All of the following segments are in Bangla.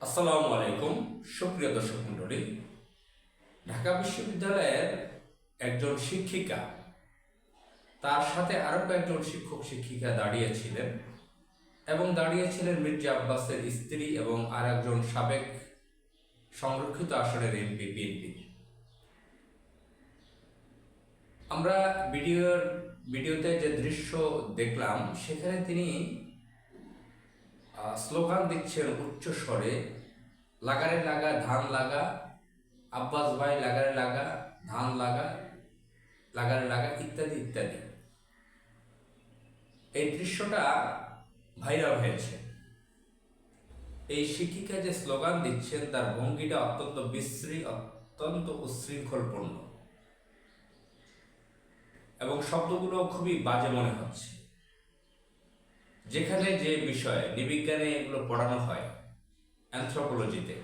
আসসালামু আলাইকুম, সুপ্রিয় দর্শক মণ্ডলী। ঢাকা বিশ্ববিদ্যালয়ের একজন শিক্ষিকা, তার সাথে আরও কয়েকজন শিক্ষক শিক্ষিকা দাঁড়িয়েছিলেন এবং দাঁড়িয়েছিলেন মির্জা আব্বাসের স্ত্রী এবং আর একজন সাবেক সংরক্ষিত আসনের এমপি, বিএনপি। আমরা ভিডিওর, ভিডিওতে যে দৃশ্য দেখলাম, সেখানে তিনি স্লোগান দিচ্ছেন উচ্চ স্বরে, লাগারে লাগা, ধান লাগা, আব্বাস ভাই, লাগারে লাগা, ধান লাগা, লাগারে লাগা, ইত্যাদি ইত্যাদি। এই দৃশ্যটা ভাইরাল হয়েছে। এই শিক্ষিকা যে স্লোগান দিচ্ছেন, তার ভঙ্গিটা অত্যন্ত বিশ্রী, অত্যন্ত উচ্ছৃঙ্খলপূর্ণ। এবং শব্দগুলো খুবই বাজে মনে হচ্ছে। যেখানে যে বিষয় নিবিজ্ঞানে এগুলো পড়ানো হয় অ্যানথ্রোপোলজিতে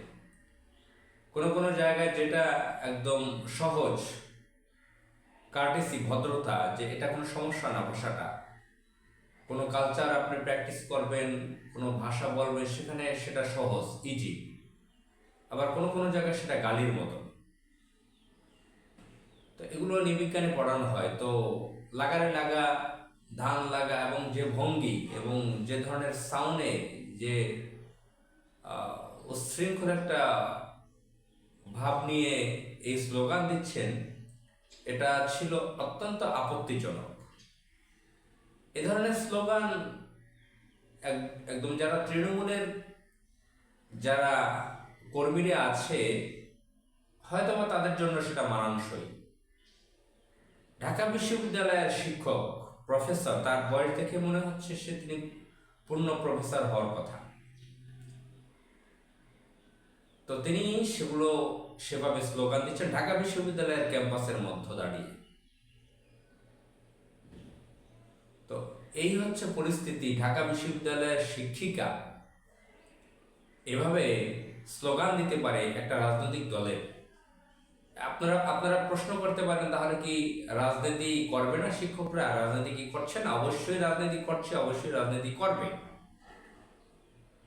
কোনো কোনো জায়গায় যেটা একদম সহজ কার্টেসি ভদ্রতা, যে এটা কোনো সমস্যা না ভাষাটা কোনো কালচার আপনি প্র্যাকটিস করবেন, কোনো ভাষা বলবেন, সেখানে সেটা সহজ ইজি আবার কোনো কোনো জায়গায় সেটা গালির মতো। তো এগুলো নিবিজ্ঞানে পড়ানো হয়। তো লাগারে লাগা ধান লাগা এবং যে ভঙ্গি এবং যে ধরনের সাউন্ডে যে উশৃঙ্খল একটা ভাব নিয়ে এই স্লোগান দিচ্ছেন, এটা ছিল অত্যন্ত আপত্তিজনক। এ ধরনের স্লোগান এক- একদম যারা তৃণমূলের, যারা কর্মীরা আছে, হয়তোবা তাদের জন্য সেটা মানানসই। ঢাকা বিশ্ববিদ্যালয়ের শিক্ষক প্রফেসর, তার বয়স দেখে মনে হচ্ছে সে তিনি পূর্ণ প্রফেসর হওয়ার কথা। তো তিনি সেগুলো সেভাবে স্লোগান দিচ্ছেন ঢাকা বিশ্ববিদ্যালয়ের ক্যাম্পাসের মধ্য দাঁড়িয়ে। তো এই হচ্ছে পরিস্থিতি, ঢাকা বিশ্ববিদ্যালয়ের শিক্ষিকা এভাবে স্লোগান দিতে পারে একটা রাজনৈতিক দলের। আপনারা আপনারা প্রশ্ন করতে পারেন, তাহলে কি রাজনীতি করবে না শিক্ষকরা? রাজনীতি কি করছে না? অবশ্যই রাজনীতি করছে, অবশ্যই রাজনীতি করবে।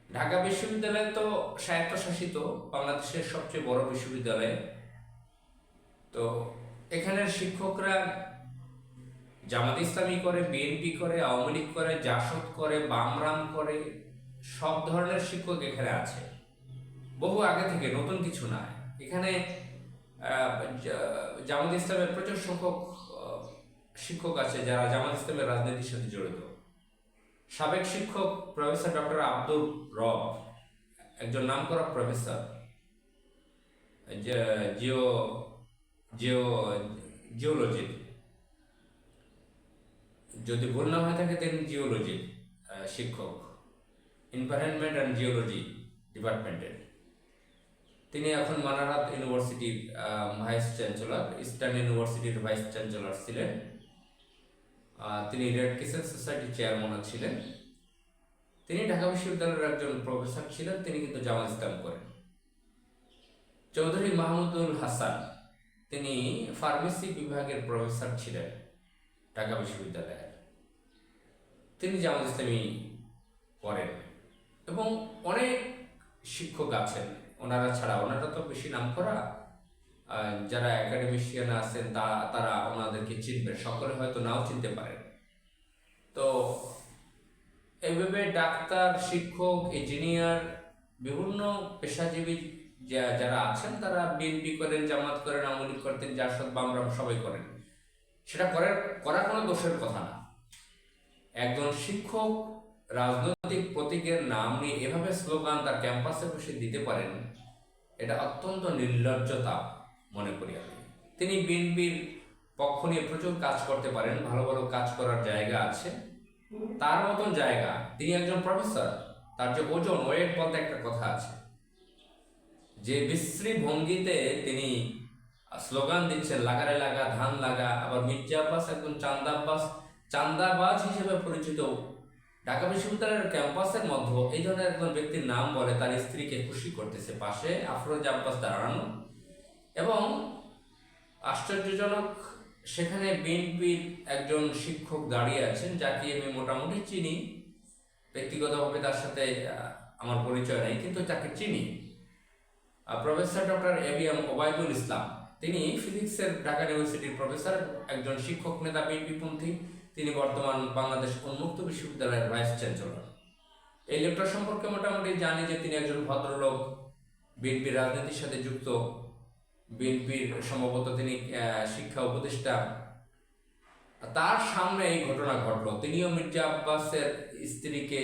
ঢাকা বিশ্ববিদ্যালয় তো স্বায়ত্তশাসিত, বাংলাদেশের সবচেয়ে বড় বিশ্ববিদ্যালয়। তো এখানের শিক্ষকরা জামাত ইসলামী করে, বিএনপি করে, আওয়ামী লীগ করে, জাসদ করে, বামরাম করে, সব ধরনের শিক্ষক এখানে আছে। বহু আগে থেকে, নতুন কিছু না এখানে জামাত ইসলামের প্রচুর সংখ্যক শিক্ষক আছে যারা জামাত ইসলামের রাজনীতির সাথে জড়িত। সাবেক শিক্ষক প্রফেসর ডক্টর আব্দুল রব, একজন নামকরা প্রফেসর জিও জিও, জিওলজি। যদি ভুল না হয়ে থাকে, তিনি জিওলজি শিক্ষক। এনভায়রনমেন্ট অ্যান্ড জিওলজি ডিপার্টমেন্টের তিনি এখন মানারাত ইউনিভার্সিটির ভাইস চ্যান্সেলর, ইস্টার্ন ইউনিভার্সিটির ভাইস চ্যান্সেলর ছিলেন। তিনি রেড কিসেন সোসাইটির চেয়ারম্যানও ছিলেন। তিনি ঢাকা বিশ্ববিদ্যালয়ের একজন প্রফেসর ছিলেন, তিনি কিন্তু জামাত ইসলাম করেন। চৌধুরী মাহমুদুল হাসান, তিনি ফার্মেসি বিভাগের প্রফেসর ছিলেন ঢাকা বিশ্ববিদ্যালয়ের। তিনি জামাত ইসলামী করেন এবং অনেক শিক্ষক আছেন। ওনারা ছাড়া। ওনারা তো বেশি নাম করা যারা একাডেমিশিয়ান আছেন, তা, তারা ওনাদেরকে চিনবে সকলে হয়তো নাও চিনতে পারেন। তো এইভাবে ডাক্তার, শিক্ষক ইঞ্জিনিয়ার বিভিন্ন পেশাজীবী যারা আছেন, তারা বিএনপি করেন, জামাত করেন আওয়ামী লীগ করতেন জাসদ বামরাম সবাই করেন। সেটা করার করা কোনো দোষের কথা না। একজন শিক্ষক রাজনৈতিক প্রতীকের নাম নিয়ে এভাবে স্লোগান তার ক্যাম্পাসে বসে দিতে পারেন, এটা অত্যন্ত নির্লজ্জতা মনে করি আমি। তিনি বিএনপির পক্ষ নিয়ে প্রচুর কাজ করতে পারেন, ভালো ভালো কাজ করার জায়গা আছে। তার মতন জায়গা। তিনি একজন প্রফেসর তার যে ওজন, ওয়েট বলতে একটা কথা আছে। যে বিশ্রী ভঙ্গিতে তিনি স্লোগান দিচ্ছেন লাগারে লাগা, ধান লাগা, আবার মির্জা আব্বাস একজন চান্দা আব্বাস চান্দাবাজ হিসেবে পরিচিত ঢাকা বিশ্ববিদ্যালয়ের ক্যাম্পাসের মধ্যে এই ধরনের একজন ব্যক্তির নাম বলে তার স্ত্রীকে খুশি করতেছে পাশে আফরোজ আব্বাস দাঁড়ানো। এবং আশ্চর্যজনক, সেখানে বিএনপির একজন শিক্ষক দাঁড়িয়ে আছেন, যাকে আমি মোটামুটি চিনি। ব্যক্তিগতভাবে তার সাথে আমার পরিচয় নেই, কিন্তু তাকে চিনি। Professor doctor A B M Obaidul Islam. তিনি ফিজিক্সের ঢাকা ইউনিভার্সিটির প্রফেসর, একজন শিক্ষক নেতা বিএনপিপন্থী তিনি বর্তমান বাংলাদেশ উন্মুক্ত বিশ্ববিদ্যালয়ের ভাইস চ্যান্সেলর। এই লেপটর সম্পর্কে মোটামুটি জানি যে তিনি একজন ভদ্রলোক, বিএনপির রাজনীতির সাথে যুক্ত। বিএনপির সম্ভবত তিনি শিক্ষা উপদেষ্টা। তার সামনে এই ঘটনা ঘটলো। তিনিও মির্জা আব্বাসের স্ত্রীকে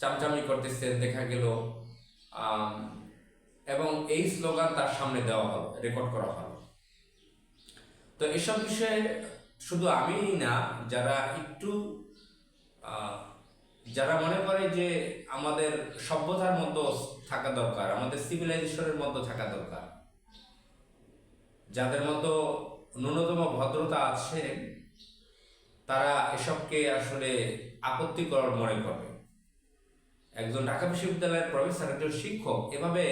চামচামি করতেছেন দেখা গেল। এবং এই স্লোগান তার সামনে দেওয়া হলো, রেকর্ড করা হলো। তো এসব বিষয়ে শুধু আমি না, যারা একটু যারা মনে করে যে আমাদের সভ্যতার মতো থাকা দরকার, আমাদের সিভিলাইজেশনের মতো থাকা দরকার, যাদের মতো ন্যূনতম ভদ্রতা আছে, তারা এসবকে আসলে আপত্তিকর মনে করবে। একজন ঢাকা বিশ্ববিদ্যালয়ের প্রফেসর একজন শিক্ষক, এভাবে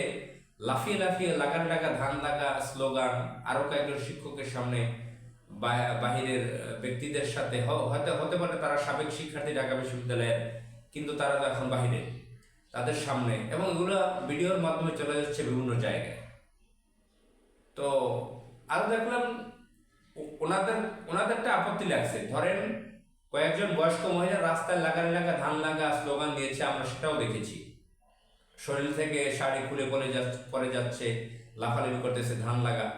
লাফিয়ে লাফিয়ে লাগান লাগা ধান লাগা স্লোগান আরও কয়েকজন শিক্ষকের সামনে বাহিরের ব্যক্তিদের সাথে হয়তো, হতে পারে তারা সাবেক শিক্ষার্থী ঢাকা বিশ্ববিদ্যালয়ের, কিন্তু তারা তো এখন বাহিরে, তাদের সামনে। এবং এগুলো ভিডিওর মাধ্যমে চলে যাচ্ছে বিভিন্ন জায়গায়। তো আরও দেখলাম ওনাদের, ওনাদেরটা আপত্তি লাগছে। ধরেন, কয়েকজন বয়স্ক মহিলা রাস্তায় লাগান লাগা, ধান লাগা স্লোগান দিয়েছে, আমরা সেটাও দেখেছি। শরীর থেকে শাড়ি খুলে পরে যাচ্ছে পরে যাচ্ছে, লাফালাফি করতেছে, ধান লাগা।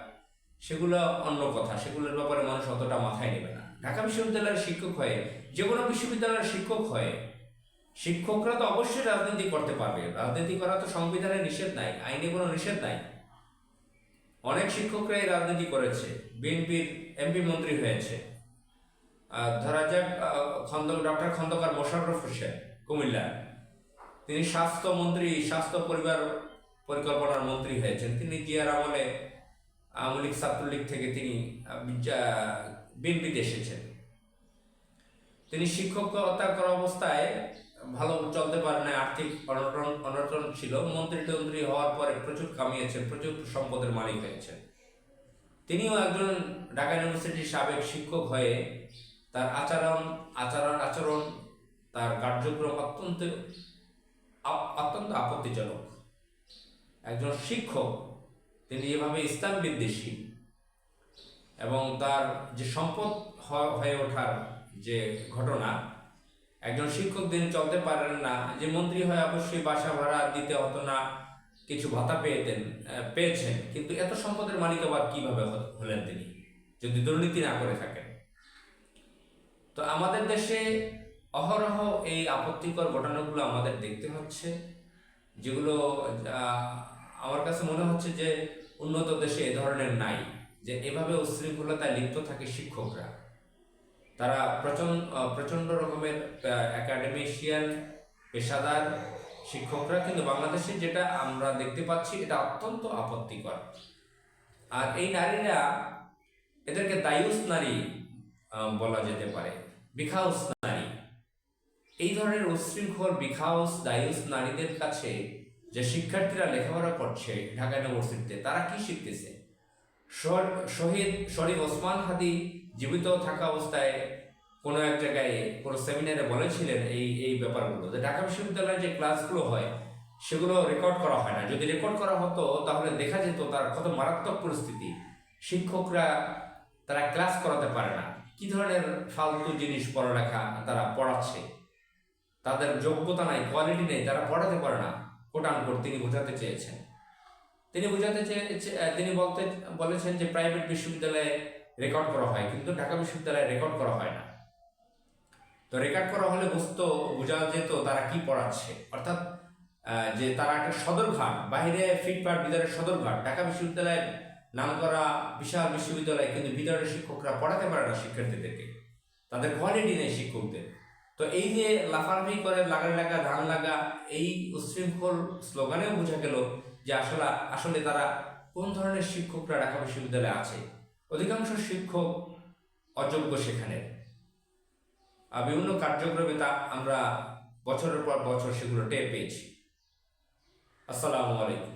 সেগুলো অন্য কথা, সেগুলোর ব্যাপারে মানুষ অতটা মাথায় নেবে না। ঢাকা বিশ্ববিদ্যালয়ের শিক্ষক হয়ে, যে কোনো বিশ্ববিদ্যালয়ের শিক্ষক হয়ে, শিক্ষকরা তো অবশ্যই রাজনীতি করতে পারবে। রাজনীতি করা তো সংবিধানে নিষেধ নাই, আইনে কোনো নিষেধ নাই। অনেক শিক্ষকরাই রাজনীতি করেছে, বিএনপির এমপি মন্ত্রী হয়েছে। ধরা যাক খন্দ ডক্টর খন্দকার মোশাররফ হোসেন, কুমিল্লা। তিনি স্বাস্থ্যমন্ত্রী, স্বাস্থ্য পরিবার পরিকল্পনার মন্ত্রী হয়েছেন। তিনি জিয়ার আমলে আওয়ামী লীগ, ছাত্রলীগ থেকে তিনি বিএনপিতে এসেছেন। তিনি শিক্ষকতা করা অবস্থায় ভালো চলতে পারেন না আর্থিক অনটন অনটন ছিল। মন্ত্রী টন্ত্রী হওয়ার পরে প্রচুর কামিয়েছেন, প্রচুর সম্পদের মালিক হয়েছেন। তিনিও একজন ঢাকা ইউনিভার্সিটির সাবেক শিক্ষক হয়ে তার আচরণ আচরণ আচরণ, তার কার্যক্রম অত্যন্ত অত্যন্ত আপত্তিজনক। একজন শিক্ষক তিনি এভাবে ইসলাম বিদ্বেষী। এবং তার যে সম্পদ হয়ে ওঠার যে ঘটনা, একজন শিক্ষক দিন চলতে পারেন না। যে মন্ত্রী হয়ে অবশ্যই বাসা ভাড়া দিতে হতো না, কিছু ভাতা পেয়েতেন পেয়েছেন। কিন্তু এত সম্পদের মালিক আবার কীভাবে হলেন তিনি, যদি দুর্নীতি না করে থাকেন? তো আমাদের দেশে অহরহ এই আপত্তিকর ঘটনাগুলো আমাদের দেখতে হচ্ছে, যেগুলো আমার কাছে মনে হচ্ছে যে উন্নত দেশে এ ধরনের নাই, যে এভাবে উশৃঙ্খলতায় লিপ্ত থাকে শিক্ষকরা। তারা প্রচণ্ড প্রচণ্ড রকমের একাডেমিশিয়ান পেশাদার শিক্ষকরা, কিন্তু বাংলাদেশে যেটা আমরা দেখতে পাচ্ছি, এটা অত্যন্ত আপত্তিকর। আর এই নারীরা এদেরকে দায়ুস নারী বলা যেতে পারে বিখাউস নারী। এই ধরনের উশৃঙ্খল বিখাউস দায়ুস নারীদের কাছে যে শিক্ষার্থীরা লেখাপড়া করছে ঢাকা ইউনিভার্সিটিতে, তারা কি শিখতেছে? শহীদ, শরীফ ওসমান হাদি জীবিত থাকা অবস্থায় কোনো এক জায়গায় কোনো সেমিনারে বলেছিলেন এই এই ব্যাপারগুলো, যে ঢাকা বিশ্ববিদ্যালয়ের যে ক্লাসগুলো হয় সেগুলো রেকর্ড করা হয় না। যদি রেকর্ড করা হতো, তাহলে দেখা যেত তার কত মারাত্মক পরিস্থিতি। শিক্ষকরা তারা ক্লাস করাতে পারে না। কি ধরনের ফালতু জিনিস পড়ালেখা তারা পড়াচ্ছে? তাদের যোগ্যতা নাই, কোয়ালিটি নেই, তারা পড়াতে পারে না। কোটান কোট তিনি বোঝাতে চেয়েছেন। তিনি বোঝাতে তিনি বলতে, বলেছেন যে প্রাইভেট বিশ্ববিদ্যালয়ে রেকর্ড করা হয়, কিন্তু ঢাকা বিশ্ববিদ্যালয়ে রেকর্ড করা হয় না। তো রেকর্ড করা হলে বুঝতো, বোঝা যেত তারা কি পড়াচ্ছে। অর্থাৎ যে তারা একটা সদরঘাট বাইরে ফিটপাট ভিতরে সদরঘাট, ঢাকা বিশ্ববিদ্যালয়ের নাম করা বিশাল বিশ্ববিদ্যালয়, কিন্তু ভিতরের শিক্ষকরা পড়াতে পারে না শিক্ষার্থীদেরকে। তাদের কোয়ালিটি নেই শিক্ষকদের। তো এই যে লাফালাফি করে লাগা লাগা, ধান লাগা, এই উশৃঙ্খল স্লোগানেও বোঝা গেল যে আসলে আসলে তারা কোন ধরনের শিক্ষকরা ঢাকা বিশ্ববিদ্যালয়ে আছে? অধিকাংশ শিক্ষক অযোগ্য সেখানে। আর বিভিন্ন কার্যক্রমে তা আমরা বছরের পর বছর সেগুলো টের পেয়েছি। আসসালামু আলাইকুম।